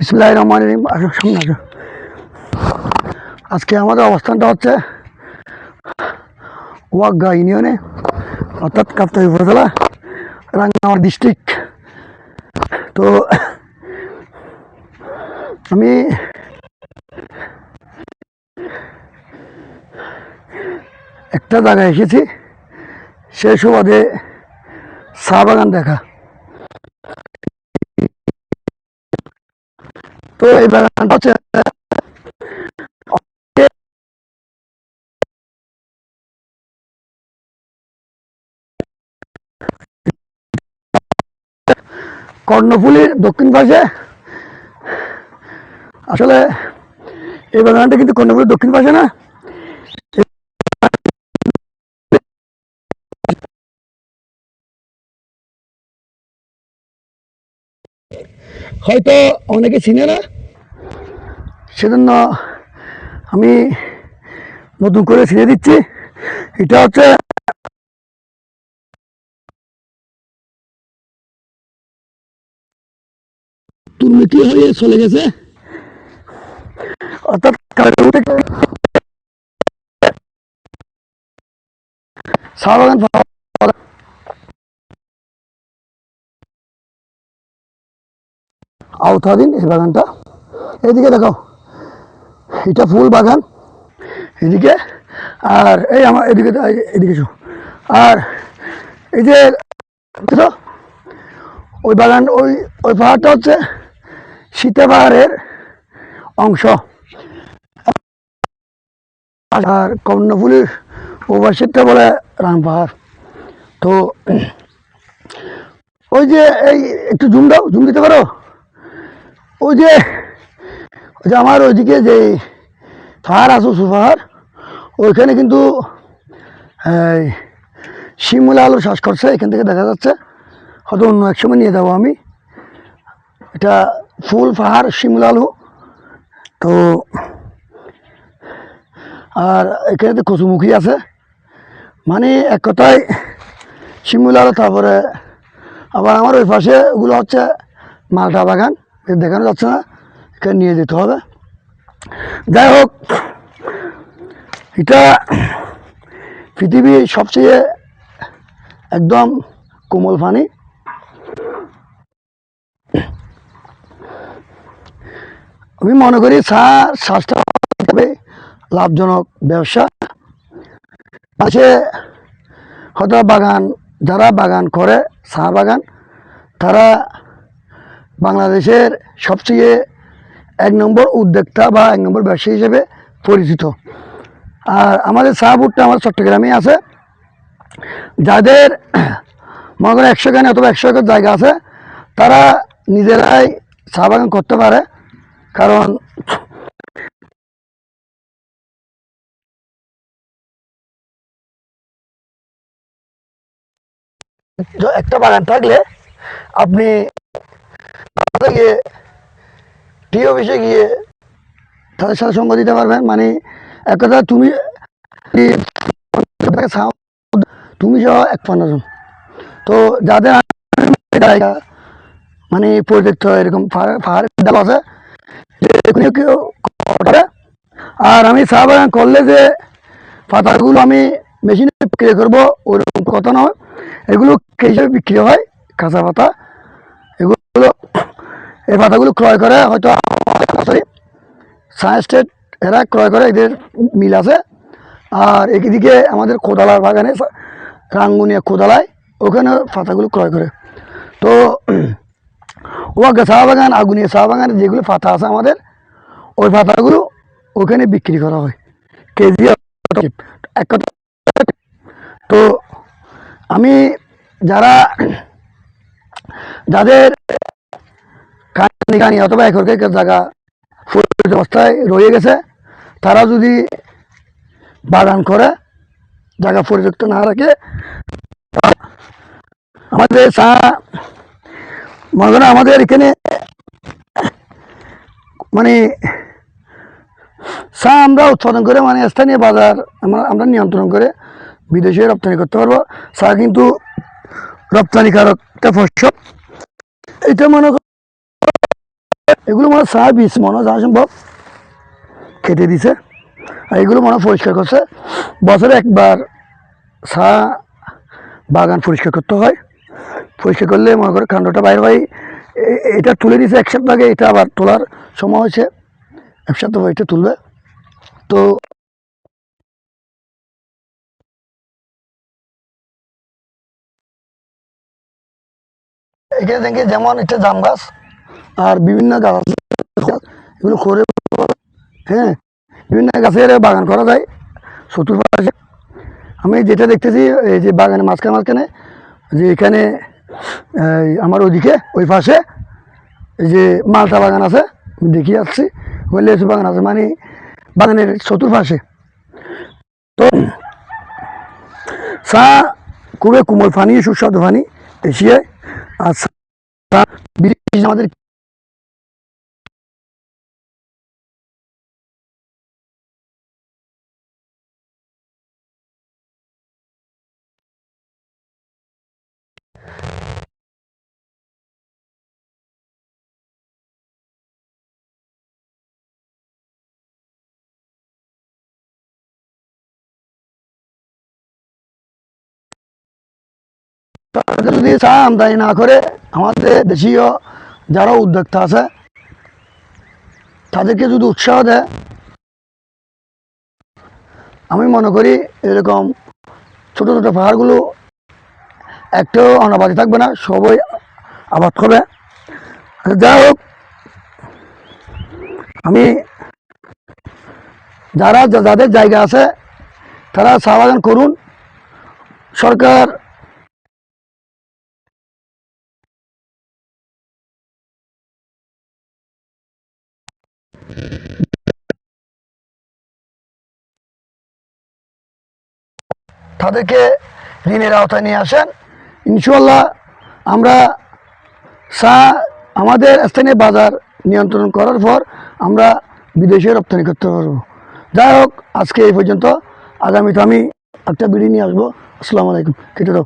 বিসমুল্লাহ রহমান রহিম। আসো, সামনে আসো। আজকে আমাদের অবস্থানটা হচ্ছে ওয়াগা ইউনিয়নে, অর্থাৎ কাপ্তাই উপজেলা রাঙ্গামার ডিস্ট্রিক্ট। তো আমি একটা জায়গায় এসেছি সেই সুবাদে চা বাগান দেখা। তো এই বাগানটা হচ্ছে কর্ণফুলির দক্ষিণ পাশে। আসলে এই বাগানটা কিন্তু কর্ণফুলির দক্ষিণ পাশে না। হয়তো অনেকে চিনে না। সেজন্য আমি নতুন করে ছিঁড়ে দিচ্ছি। এটা হচ্ছে দুর্নীতি হয়ে চলে গেছে। অর্থাৎ আওতাধীন এই বাগানটা। এদিকে দেখো এটা ফুল বাগান। এদিকে, আর এই আমার এদিকে এদিকে। আর এই যে ওই বাগান, ওই ওই পাহাড়টা হচ্ছে সীতা পাহাড়ের অংশ। আর কর্ণফুলির ওভারসিটটা বলে রাম পাহাড় তো, ওই যে, এই, একটু জুম দাও জুম দিতে পারো? ওই যে ওই যে আমার ওইদিকে যে পাহাড় আছে উঁচু পাহাড়, ওইখানে কিন্তু শিমুলা আলু চাষ করছে, এখান থেকে দেখা যাচ্ছে। হয়তো অন্য এক সময় নিয়ে যাব আমি। এটা ফুল পাহাড়, শিমুলা আলু। তো, আর এখানে তো কচুমুখী আছে। মানে এক কথায় শিমুলা আলু, তারপরে আবার আমার ওই পাশে ওগুলো হচ্ছে মালটা বাগান দেখানো যাচ্ছে না। নিয়ে যেতে হবে? যাই হোক, এটা পৃথিবীর সবচেয়ে একদম কোমল পানি আমি মনে করি শ্বাসটা হবে লাভজনক ব্যবসা। আছে হয়তো বাগান, যারা বাগান করে চা বাগান, তারা বাংলাদেশের সবচেয়ে এক নম্বর উদ্যোক্তা বা এক নম্বর ব্যবসায়ী হিসেবে পরিচিত। আর আমাদের চা বুটটা আমার চট্টগ্রামে আছে। যাদের মনে করেন একশো খানে অথবা একশো একর জায়গা আছে, তারা নিজেরাই চা বাগান করতে পারে। কারণ একটা বাগান থাকলে আপনি টি অফিসে গিয়ে তাদের সাথে সঙ্গ দিতে পারবেন। মানে এক কথা, তুমি তুমি সহ এক জন। তো যাদের জায়গা মানে প্রজেক্ট এরকম আছে আর আমি চা বাগান করলে যে পাতাগুলো আমি মেশিনে বিক্রি করব, ওরকম কথা নয়। এগুলো হিসেবে বিক্রি হয়, কাঁচা পাতা। এই পাতাগুলো ক্রয় করে, হয়তো সরি সায়েন্স স্টেট এরা ক্রয় করে, এদের মিল আছে। আর এদিকে আমাদের খোদালার বাগানে, রাঙ্গুনিয়া খোদালায় ওখানে পাতাগুলো ক্রয় করে। তো, ওয়াগা চা বাগান, আগুনিয়া চা বাগানে, যেগুলো পাতা আছে আমাদের, ওই পাতাগুলো ওখানে বিক্রি করা হয়। কেজি এক তো, আমি যারা, যাদের কানি কানি অথবা একর একর জায়গা পরিচিত অবস্থায় রয়ে গেছে। তারা যদি বাগান করে, জায়গা পরিযুক্ত না রাখে, আমাদের চা, মনে করেন আমাদের এখানে মানে চা আমরা উৎপাদন করে মানে স্থানীয় বাজার আমরা আমরা নিয়ন্ত্রণ করে বিদেশে রপ্তানি করতে পারব। চা কিন্তু রপ্তানিকারক ফসল। এটা মনে এগুলো মনে হয় চা বীজ মনে হয় যা সম্ভব। খেতে দিছে। আর এগুলো মনে পরিষ্কার করছে। বছরে একবার চা বাগান পরিষ্কার করতে হয়। পরিষ্কার করলে মনে করে কাণ্ডটা বাইরে হয়। এটা তুলে দিছে এক সপ্তাহ আগে, এটা আবার তোলার সময় হয়েছে। এক সপ্তাহ এটা তুলবে। তো এখানে দেখে, যেমন এটা জাম গাছ। আর বিভিন্ন গাছ এগুলো করে হ্যাঁ বিভিন্ন গাছের বাগান করা যায় চতুর্পাশে আমি যেটা দেখতেছি, এই যে বাগানে মাঝখানে মাঝখানে, যে এখানে আমার ওইদিকে ওই পাশে, এই যে মালটা বাগান আছে দেখি আসছি, ওই লেচু বাগান আছে মানে বাগানের চতুর্পাশে তো, চা খুবই কোমল পানি, সুস্বাদু পানি এশিয়ায় আর আমাদের তাদের যদি চা আমদানি না করে আমাদের দেশীয় যারা উদ্যোক্তা আছে তাদেরকে যদি উৎসাহ দেয় আমি মনে করি এরকম ছোট ছোট পাহাড়গুলো একটাও অনাবাদি থাকবে না সবই আবাদ করবে। আচ্ছা, যাই হোক আমি যারা যাদের জায়গা আছে তারা চা বাগান করুন। সরকার তাদেরকে ঋণের আওতায় নিয়ে আসেন। ইনশাল্লাহ আমরা চা আমাদের স্থানীয় বাজার নিয়ন্ত্রণ করার পর আমরা বিদেশে রপ্তানি করতে পারব। যাই হোক, আজকে এই পর্যন্ত। আগামীতে আমি একটা বিড়ি নিয়ে আসব। আসসালামু আলাইকুম। কেটে দাও।